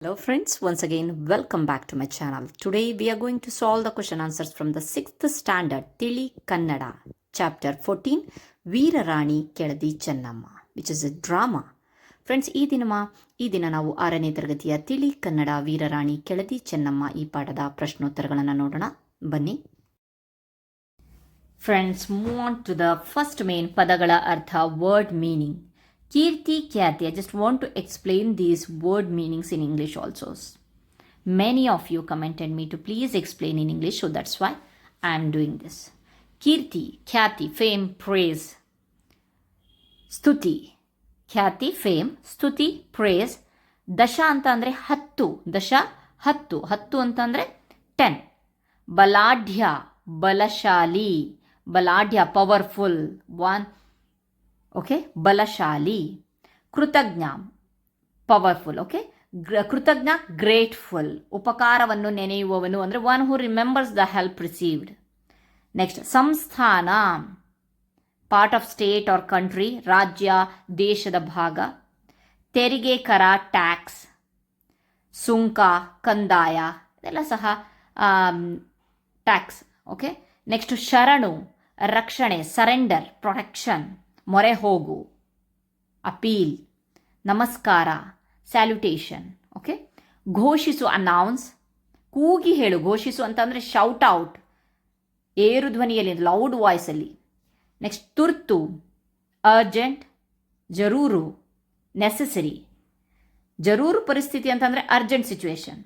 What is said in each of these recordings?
Hello friends, once again welcome back to my channel. Today we are going to solve the question answers from the 6th standard Tili Kannada chapter 14 ವೀರರಾಣಿ Keladi Chennamma which is a drama friends ಈ ದಿನ ಈ ದಿನ ನಾವು ಆರನೇ ತರಗತಿಯ ತಿಳಿ ಕನ್ನಡ ವೀರರಾಣಿ ಕೆಳದಿ ಚೆನ್ನಮ್ಮ ಈ ಪಾಠದ ಪ್ರಶ್ನೋತ್ತರಗಳನ್ನು ನೋಡೋಣ ಬನ್ನಿ friends move on to the first main ಪದಗಳ ಅರ್ಥ ವರ್ಡ್ ಮೀನಿಂಗ್ ಕೀರ್ತಿ ಖ್ಯಾತಿ I just want to explain these word meanings in English also Many of you commented me to please explain in English, so that's why I am doing this. Kirti, Khyati, fame, praise. ಸ್ತುತಿ ಖ್ಯಾತಿ fame ಸ್ತುತಿ praise ದಶ ಅಂತ ಅಂದರೆ ಹತ್ತು ದಶ ಹತ್ತು ಹತ್ತು ಅಂತ ಅಂದರೆ ಟೆನ್ ಬಲಾಢ್ಯ ಬಲಶಾಲಿ ಬಲಾಢ್ಯ ಪವರ್ಫುಲ್ ಒನ್ ಓಕೆ ಬಲಶಾಲಿ ಕೃತಜ್ಞ ಪವರ್ಫುಲ್ ಓಕೆ ಕೃತಜ್ಞ ಗ್ರೇಟ್ಫುಲ್ ಉಪಕಾರವನ್ನು ನೆನೆಯುವವನು ಅಂದರೆ one who remembers the help received next ಸಂಸ್ಥಾನ part of state or country ರಾಜ್ಯ ದೇಶದ ಭಾಗ ತೆರಿಗೆ ಕರ ಟ್ಯಾಕ್ಸ್ ಸುಂಕ ಕಂದಾಯ ಇದೆಲ್ಲ ಸಹ ಟ್ಯಾಕ್ಸ್ ಓಕೆ ನೆಕ್ಸ್ಟ್ ಶರಣು ರಕ್ಷಣೆ ಸರೆಂಡರ್ ಪ್ರೊಟೆಕ್ಷನ್ ಮೊರೆ ಹೋಗು, ಅಪೀಲ್, ನಮಸ್ಕಾರ ಸ್ಯಾಲ್ಯುಟೇಷನ್ ಓಕೆ ಘೋಷಿಸು ಅನೌನ್ಸ್ ಕೂಗಿ ಹೇಳು, ಘೋಷಿಸು ಅಂತಂದರೆ ಶೌಟ್ ಔಟ್ ಏರು ಧ್ವನಿಯಲ್ಲಿ ಲೌಡ್ ವಾಯ್ಸಲ್ಲಿ ನೆಕ್ಸ್ಟ್ ತುರ್ತು ಅರ್ಜೆಂಟ್ ಜರೂರು ನೆಸೆಸರಿ ಜರೂರು ಪರಿಸ್ಥಿತಿ ಅಂತಂದರೆ ಅರ್ಜೆಂಟ್ ಸಿಚುವೇಶನ್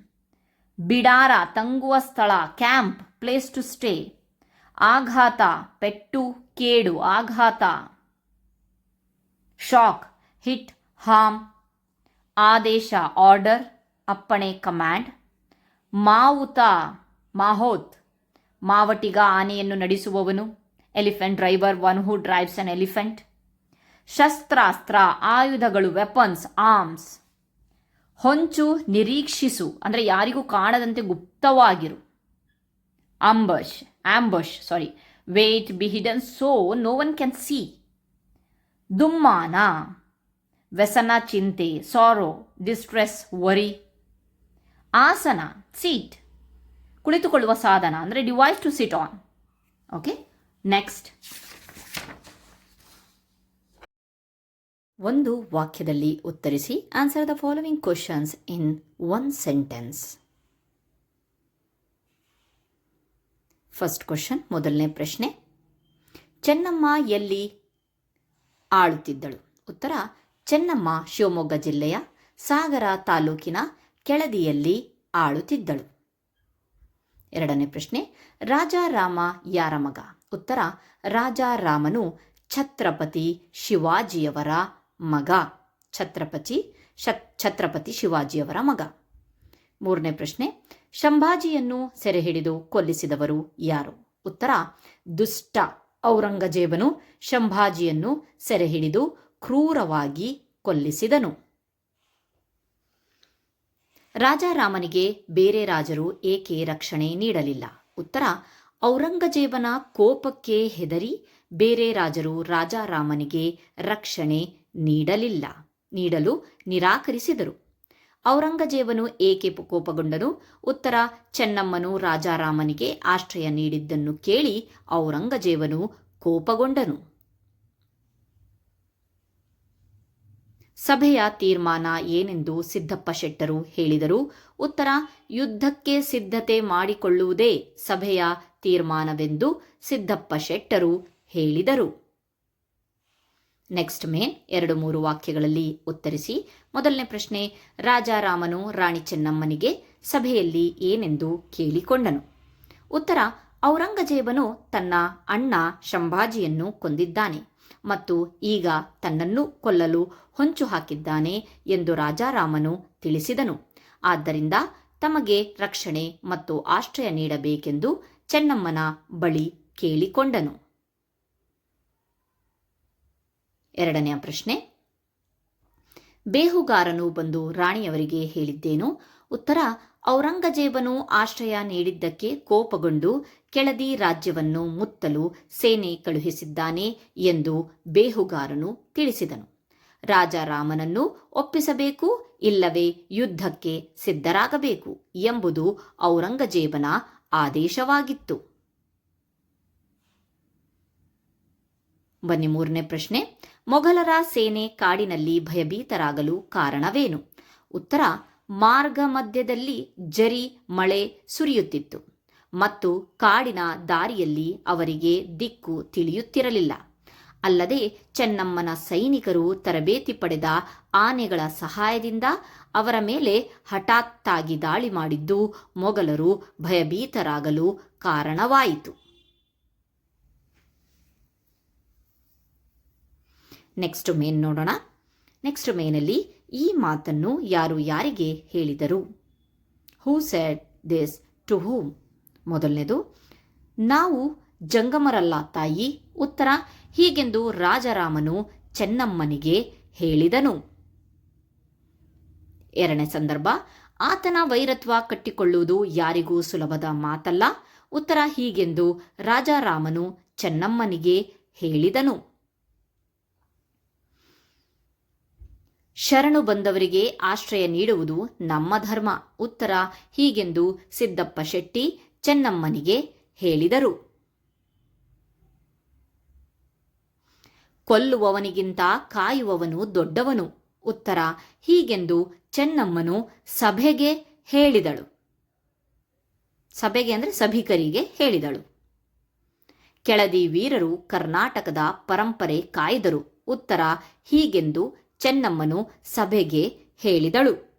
ಬಿಡಾರ, ತಂಗುವ ಸ್ಥಳ ಕ್ಯಾಂಪ್ ಪ್ಲೇಸ್ ಟು ಸ್ಟೇ ಆಘಾತ, ಪೆಟ್ಟು, ಕೇಡು, ಆಘಾತ. ಶಾಕ್, ಹಿಟ್, ಹಾಮ್, ಆದೇಶ, ಆರ್ಡರ್, ಅಪ್ಪಣೆ, ಕಮ್ಯಾಂಡ್, ಮಾವುತ, ಮಾಹೋತ್, ಮಾವಟಿಗ ಆನೆಯನ್ನು ನಡೆಸುವವನು, elephant driver, one who drives an elephant, ಶಸ್ತ್ರಾಸ್ತ್ರ, ಆಯುಧಗಳು, ವೆಪನ್ಸ್, ಆರ್ಮ್ಸ್. ಹೊಂಚು, ನಿರೀಕ್ಷಿಸು, ಅಂದರೆ ಯಾರಿಗೂ ಕಾಣದಂತೆ ಗುಪ್ತವಾಗಿರು. Ambush ambush sorry wait be hidden so no one can see ದುಮ್ಮಾನ, ವ್ಯಸನ, ಚಿಂತೆ ಸಾರೋ ಡಿಸ್ಟ್ರೆಸ್ ವರಿ ಆಸನ ಸೀಟ್ ಕುಳಿತುಕೊಳ್ಳುವ ಸಾಧನ, ಅಂದರೆ device to sit on okay next ಒಂದು ವಾಕ್ಯದಲ್ಲಿ ಉತ್ತರಿಸಿ answer the following questions in one sentence first question ಮೊದಲನೇ ಪ್ರಶ್ನೆ. ಚೆನ್ನಮ್ಮ ಎಲ್ಲಿ ಆಳುತ್ತಿದ್ದಳು. ಉತ್ತರ, ಚೆನ್ನಮ್ಮ ಶಿವಮೊಗ್ಗ ಜಿಲ್ಲೆಯ ಸಾಗರ ತಾಲೂಕಿನ ಕೆಳದಿಯಲ್ಲಿ ಆಳುತ್ತಿದ್ದಳು. ಎರಡನೇ ಪ್ರಶ್ನೆ, ರಾಜಾರಾಮ ಯಾರ ಮಗ? ಉತ್ತರ, ರಾಜಾರಾಮನು ಛತ್ರಪತಿ ಶಿವಾಜಿಯವರ ಮಗ. ಛತ್ರಪತಿ ಛತ್ರಪತಿ ಶಿವಾಜಿಯವರ ಮಗ. ಮೂರನೇ ಪ್ರಶ್ನೆ, ಶಂಭಾಜಿಯನ್ನು ಸೆರೆ ಹಿಡಿದು ಕೊಲ್ಲಿಸಿದವರು ಯಾರು? ಉತ್ತರ, ದುಷ್ಟ. ಔರಂಗಜೇಬನು ಶಂಭಾಜಿಯನ್ನು ಸೆರೆಹಿಡಿದು ಕ್ರೂರವಾಗಿ ಕೊಲ್ಲಿಸಿದನು. ರಾಜಾರಾಮನಿಗೆ ಬೇರೆ ರಾಜರು ಏಕೆ ರಕ್ಷಣೆ ನೀಡಲಿಲ್ಲ? ಉತ್ತರ, ಔರಂಗಜೇಬನ ಕೋಪಕ್ಕೆ ಹೆದರಿ ಬೇರೆ ರಾಜರು ರಾಜಾರಾಮನಿಗೆ ರಕ್ಷಣೆ ನೀಡಲಿಲ್ಲ, ನೀಡಲು ನಿರಾಕರಿಸಿದರು. ಔರಂಗಜೇಬನು ಏಕೆ ಕೋಪಗೊಂಡನು? ಉತ್ತರ, ಚೆನ್ನಮ್ಮನು ರಾಜಾರಾಮನಿಗೆ ಆಶ್ರಯ ನೀಡಿದ್ದನ್ನು ಕೇಳಿ ಔರಂಗಜೇಬನು ಕೋಪಗೊಂಡನು. ಸಭೆಯ ತೀರ್ಮಾನ ಏನೆಂದು ಸಿದ್ದಪ್ಪ ಶೆಟ್ಟರು ಹೇಳಿದರು? ಉತ್ತರ, ಯುದ್ಧಕ್ಕೆ ಸಿದ್ಧತೆ ಮಾಡಿಕೊಳ್ಳುವುದೇ ಸಭೆಯ ತೀರ್ಮಾನವೆಂದು ಸಿದ್ದಪ್ಪ ಶೆಟ್ಟರು ಹೇಳಿದರು. ನೆಕ್ಸ್ಟ್ ಮೇನ್ ಎರಡು ಮೂರು ವಾಕ್ಯಗಳಲ್ಲಿ ಉತ್ತರಿಸಿ. ಮೊದಲನೇ ಪ್ರಶ್ನೆ, ರಾಜಾರಾಮನು ರಾಣಿ ಚೆನ್ನಮ್ಮನಿಗೆ ಸಭೆಯಲ್ಲಿ ಏನೆಂದು ಕೇಳಿಕೊಂಡನು? ಉತ್ತರ, ಔರಂಗಜೇಬನು ತನ್ನ ಅಣ್ಣ ಶಂಭಾಜಿಯನ್ನು ಕೊಂದಿದ್ದಾನೆ ಮತ್ತು ಈಗ ತನ್ನನ್ನು ಕೊಲ್ಲಲು ಹೊಂಚು ಹಾಕಿದ್ದಾನೆ ಎಂದು ರಾಜಾರಾಮನು ತಿಳಿಸಿದನು. ಆದ್ದರಿಂದ ತಮಗೆ ರಕ್ಷಣೆ ಮತ್ತು ಆಶ್ರಯ ನೀಡಬೇಕೆಂದು ಚೆನ್ನಮ್ಮನ ಬಳಿ ಕೇಳಿಕೊಂಡನು. ಎರಡನೆಯ ಪ್ರಶ್ನೆ. ಬೇಹುಗಾರನು ಬಂದು ರಾಣಿಯವರಿಗೆ ಹೇಳಿದ್ದೇನು? ಉತ್ತರ, ಔರಂಗಜೇಬನು ಆಶ್ರಯ ನೀಡಿದ್ದಕ್ಕೆ ಕೋಪಗೊಂಡು ಕೆಳದಿ ರಾಜ್ಯವನ್ನು ಮುತ್ತಲು ಸೇನೆ ಕಳುಹಿಸಿದ್ದಾನೆ ಎಂದು ಬೇಹುಗಾರನು ತಿಳಿಸಿದನು. ರಾಜಾರಾಮನನ್ನು ಒಪ್ಪಿಸಬೇಕು, ಇಲ್ಲವೇ ಯುದ್ಧಕ್ಕೆ ಸಿದ್ಧರಾಗಬೇಕು ಎಂಬುದು ಔರಂಗಜೇಬನ ಆದೇಶವಾಗಿತ್ತು. ಬನ್ನಿ ಮೂರನೇ ಪ್ರಶ್ನೆ. ಮೊಘಲರ ಸೇನೆ ಕಾಡಿನಲ್ಲಿ ಭಯಭೀತರಾಗಲು ಕಾರಣವೇನು? ಉತ್ತರ, ಮಾರ್ಗ ಮಧ್ಯದಲ್ಲಿ ಜರಿ, ಮಳೆ ಸುರಿಯುತ್ತಿತ್ತು. ಮತ್ತು ಕಾಡಿನ ದಾರಿಯಲ್ಲಿ ಅವರಿಗೆ ದಿಕ್ಕು ತಿಳಿಯುತ್ತಿರಲಿಲ್ಲ. ಅಲ್ಲದೆ ಚೆನ್ನಮ್ಮನ ಸೈನಿಕರು ತರಬೇತಿ ಪಡೆದ ಆನೆಗಳ ಸಹಾಯದಿಂದ ಅವರ ಮೇಲೆ ಹಠಾತ್ತಾಗಿ ದಾಳಿ ಮಾಡಿದ್ದು ಮೊಘಲರು ಭಯಭೀತರಾಗಲು ಕಾರಣವಾಯಿತು. ನೆಕ್ಸ್ಟ್ ಮೇನ್ ನೋಡೋಣ. ನೆಕ್ಸ್ಟ್ ಮೇನಲ್ಲಿ ಈ ಮಾತನ್ನು ಯಾರು ಯಾರಿಗೆ ಹೇಳಿದರು? Who said this to whom ಮೊದಲನೇದು, ನಾವು ಜಂಗಮರಲ್ಲ ತಾಯಿ, ಉತ್ತರ, ಹೀಗೆಂದು ರಾಜರಾಮನು ಚೆನ್ನಮ್ಮನಿಗೆ ಹೇಳಿದನು. ಎರಡನೇ ಸಂದರ್ಭ, ಆತನ ವೈರತ್ವ ಕಟ್ಟಿಕೊಳ್ಳುವುದು ಯಾರಿಗೂ ಸುಲಭದ ಮಾತಲ್ಲ, ಉತ್ತರ, ಹೀಗೆಂದು ರಾಜಾರಾಮನು ಚೆನ್ನಮ್ಮನಿಗೆ ಹೇಳಿದನು. ಶರಣು ಬಂದವರಿಗೆ ಆಶ್ರಯ ನೀಡುವುದು ನಮ್ಮ ಧರ್ಮ. ಉತ್ತರ, ಹೀಗೆಂದು ಸಿದ್ದಪ್ಪ ಶೆಟ್ಟಿ ಚೆನ್ನಮ್ಮನಿಗೆ ಹೇಳಿದರು. ಕೊಲ್ಲುವವನಿಗಿಂತ ಕಾಯುವವನು ದೊಡ್ಡವನು. ಉತ್ತರ, ಹೀಗೆಂದು ಚೆನ್ನಮ್ಮನು ಸಭೆಗೆ ಹೇಳಿದಳು. ಸಭೆಗೆ ಅಂದರೆ ಸಭಿಕರಿಗೆ ಹೇಳಿದಳು. ಕೆಳದಿ ವೀರರು ಕರ್ನಾಟಕದ ಪರಂಪರೆ ಕಾಯ್ದರು. ಉತ್ತರ, ಹೀಗೆಂದು ಚೆನ್ನಮ್ಮನು ಸಭೆಗೆ ಹೇಳಿದಳು.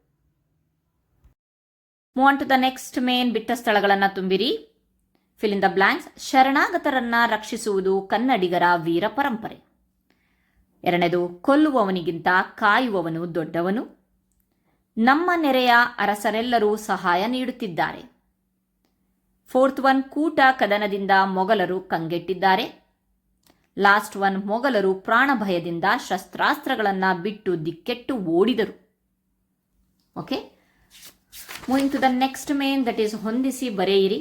Move to the next main ಬಿಟ್ಟ ಸ್ಥಳಗಳನ್ನು ತುಂಬಿರಿ. ಫಿಲ್ ಇನ್ ದ ಬ್ಲಾಂಕ್ಸ್ ಶರಣಾಗತರನ್ನ ರಕ್ಷಿಸುವುದು ಕನ್ನಡಿಗರ ವೀರ ಪರಂಪರೆ. ಎರಡನೇದು, ಕೊಲ್ಲುವವನಿಗಿಂತ ಕಾಯುವವನು ದೊಡ್ಡವನು. ನಮ್ಮ ನೆರೆಯ ಅರಸರೆಲ್ಲರೂ ಸಹಾಯ ನೀಡುತ್ತಿದ್ದಾರೆ. ಫೋರ್ತ್ ಒನ್ ಕೂಟ ಕದನದಿಂದ ಮೊಘಲರು ಕಂಗೆಟ್ಟಿದ್ದಾರೆ. ಲಾಸ್ಟ್ ಒನ್ ಮೊಘಲರು ಪ್ರಾಣ ಭಯದಿಂದ ಶಸ್ತ್ರಾಸ್ತ್ರಗಳನ್ನು ಬಿಟ್ಟು ದಿಕ್ಕೆಟ್ಟು ಓಡಿದರು. Okay moving to the next main that is ಹೊಂದಿಸಿ ಬರೆಯಿರಿ.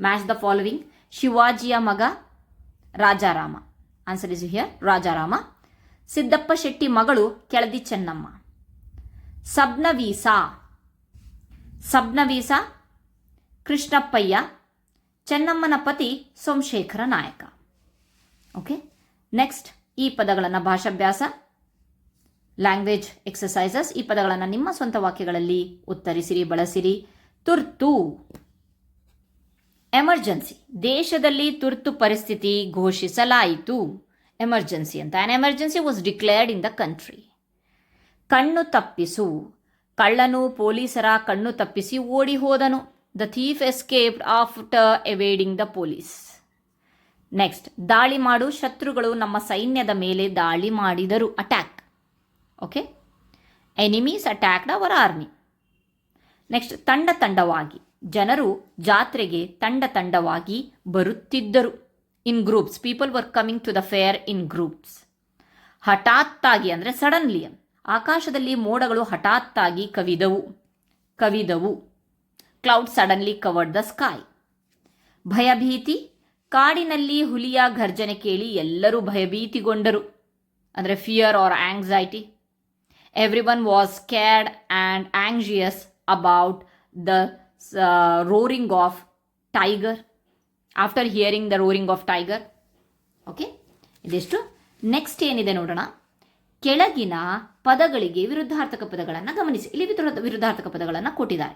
ಮ್ಯಾಚ್ ದ ಫಾಲೋವಿಂಗ್ ಶಿವಾಜಿಯ ಮಗ Rajaram. Answer is here Rajaram. Siddappa Shetty ಮಗಳು ಕೆಳದಿ ಚೆನ್ನಮ್ಮ. ಸಬ್ನವೀಸ. ಸಬ್ನವೀಸಾ ಕೃಷ್ಣಪ್ಪಯ್ಯ, ಚೆನ್ನಮ್ಮನ ಪತಿ ಸೋಮಶೇಖರ ನಾಯಕ. ಓಕೆ ನೆಕ್ಸ್ಟ್ ಈ ಪದಗಳನ್ನು ಭಾಷಾಭ್ಯಾಸ ಲ್ಯಾಂಗ್ವೇಜ್ ಎಕ್ಸಸೈಸಸ್ ಈ ಪದಗಳನ್ನು ನಿಮ್ಮ ಸ್ವಂತ ವಾಕ್ಯಗಳಲ್ಲಿ ಉತ್ತರಿಸಿರಿ, ಬಳಸಿರಿ. ತುರ್ತು. ಎಮರ್ಜೆನ್ಸಿ ದೇಶದಲ್ಲಿ ತುರ್ತು ಪರಿಸ್ಥಿತಿ ಘೋಷಿಸಲಾಯಿತು. ಎಮರ್ಜೆನ್ಸಿ ಅಂತ. An emergency was declared in the country ಕಣ್ಣು ತಪ್ಪಿಸು. ಕಳ್ಳನು, ಪೊಲೀಸರ ಕಣ್ಣು ತಪ್ಪಿಸಿ ಓಡಿ ಹೋದನು. The thief escaped after evading the police next ದಾಳಿ ಮಾಡು, ಶತ್ರುಗಳು ನಮ್ಮ ಸೈನ್ಯದ ಮೇಲೆ ದಾಳಿ ಮಾಡಿದರು. Attack okay enemies attacked our army next ತಂಡ ತಂಡವಾಗಿ. ಜನರು ಜಾತ್ರೆಗೆ ತಂಡ ತಂಡವಾಗಿ ಬರುತ್ತಿದ್ದರು. In groups people were coming to the fair in groups ಹಠಾತ್ತಾಗಿ ಅಂದರೆ ಸಡನ್ಲಿ ಆಕಾಶದಲ್ಲಿ ಮೋಡಗಳು ಹಠಾತ್ತಾಗಿ ಕವಿದವು. ಕವಿದವು. Cloud suddenly covered the sky ಭಯಭೀತಿ ಕಾಡಿನಲ್ಲಿ ಹುಲಿಯ ಘರ್ಜನೆ ಕೇಳಿ ಎಲ್ಲರೂ ಭಯಭೀತಿಗೊಂಡರು. ಅಂದರೆ fear or anxiety every one was scared and anxious about the roaring of tiger after hearing the roaring of tiger okay ಇದೆಷ್ಟು. ನೆಕ್ಸ್ಟ್ ಏನಿದೆ ನೋಡೋಣ. ಕೆಳಗಿನ ಪದಗಳಿಗೆ ವಿರುದ್ಧಾರ್ಥಕ ಪದಗಳನ್ನು ಗಮನಿಸಿ. ಇಲ್ಲಿ ವಿರುದ್ಧ ವಿರುದ್ಧಾರ್ಥಕ ಪದಗಳನ್ನು ಕೊಟ್ಟಿದ್ದಾರೆ.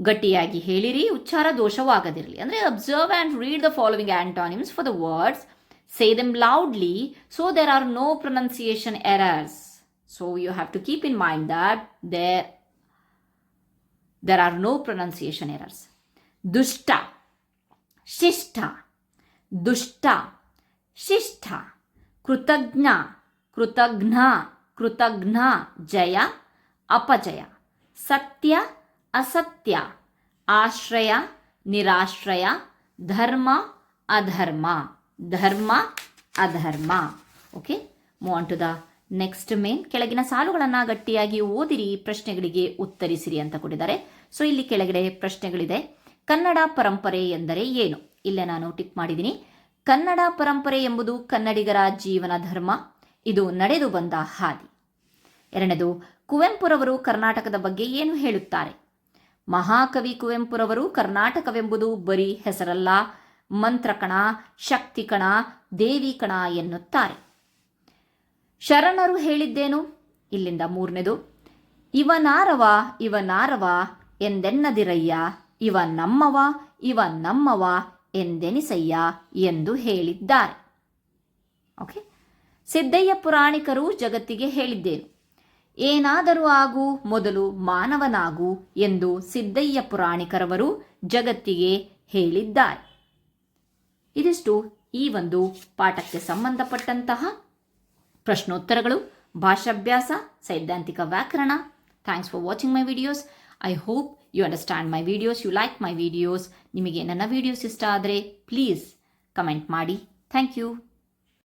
ಗಟ್ಟಿಯಾಗಿ ಹೇಳಿರಿ ಉಚ್ಚಾರ ದೋಷವಾಗದಿರಲಿ ಅಂದರೆ observe and read the following antonyms for the words say them loudly so there are no pronunciation errors so you have to keep in mind that there there are no pronunciation errors. Dushta, Shishta, Dushta, Shishta, Krutagna, Krutagna, Krutagna, Jaya, Apajaya, Satya, Asatya, ಆಶ್ರಯ ನಿರಾಶ್ರಯ ಧರ್ಮ ಅಧರ್ಮ ಧರ್ಮ ಅಧರ್ಮ. Okay move to the next main ಕೆಳಗಿನ ಸಾಲುಗಳನ್ನು ಗಟ್ಟಿಯಾಗಿ ಓದಿರಿ ಪ್ರಶ್ನೆಗಳಿಗೆ ಉತ್ತರಿಸಿರಿ ಅಂತ ಕೊಟ್ಟಿದ್ದಾರೆ. ಸೊ ಇಲ್ಲಿ ಕೆಳಗಡೆ ಪ್ರಶ್ನೆಗಳಿದೆ. ಕನ್ನಡ ಪರಂಪರೆ ಎಂದರೆ ಏನು? ಇಲ್ಲೇ ನಾನು ಟಿಕ್ ಮಾಡಿದ್ದೀನಿ. ಕನ್ನಡ ಪರಂಪರೆ ಎಂಬುದು ಕನ್ನಡಿಗರ ಜೀವನ ಧರ್ಮ. ಇದು ನಡೆದು ಬಂದ ಹಾದಿ. ಎರಡನೇದು ಕುವೆಂಪುರವರು ಕರ್ನಾಟಕದ ಬಗ್ಗೆ ಏನು ಹೇಳುತ್ತಾರೆ? ಮಹಾಕವಿ ಕುವೆಂಪುರವರು ಕರ್ನಾಟಕವೆಂಬುದು ಬರೀ ಹೆಸರಲ್ಲ. ಮಂತ್ರಕಣ, ಶಕ್ತಿಕಣ, ದೇವಿಕಣ ಎನ್ನುತ್ತಾರೆ. ಶರಣರು ಹೇಳಿದ್ದೇನು? ಇಲ್ಲಿಂದ ಮೂರನೇದು. ಇವನಾರವ ಇವನಾರವ, ಎಂದೆನ್ನದಿರಯ್ಯ? ಇವ ನಮ್ಮವ ಇವ ನಮ್ಮವ, ಎಂದೆನಿಸಯ್ಯ? ಎಂದು ಹೇಳಿದ್ದಾರೆ. ಓಕೆ. ಸಿದ್ದಯ್ಯ ಪುರಾಣಿಕರು ಜಗತ್ತಿಗೆ ಹೇಳಿದ್ದೇನು? ಏನಾದರೂ ಆಗು, ಮೊದಲು ಮಾನವನಾಗು ಎಂದು ಸಿದ್ದಯ್ಯ ಪುರಾಣಿಕರವರು ಜಗತ್ತಿಗೆ ಹೇಳಿದ್ದಾರೆ. ಇದಿಷ್ಟು ಈ ಒಂದು ಪಾಠಕ್ಕೆ ಸಂಬಂಧಪಟ್ಟಂತಹ ಪ್ರಶ್ನೋತ್ತರಗಳು. ಭಾಷಾಭ್ಯಾಸ, ಸೈದ್ಧಾಂತಿಕ ವ್ಯಾಕರಣ. Thanks for watching my videos I hope you understand my videos you like my videos ನಿಮಗೆ ನನ್ನ ವಿಡಿಯೋಸ್ ಇಷ್ಟ ಆದರೆ ಪ್ಲೀಸ್ ಕಮೆಂಟ್ ಮಾಡಿ. Thank you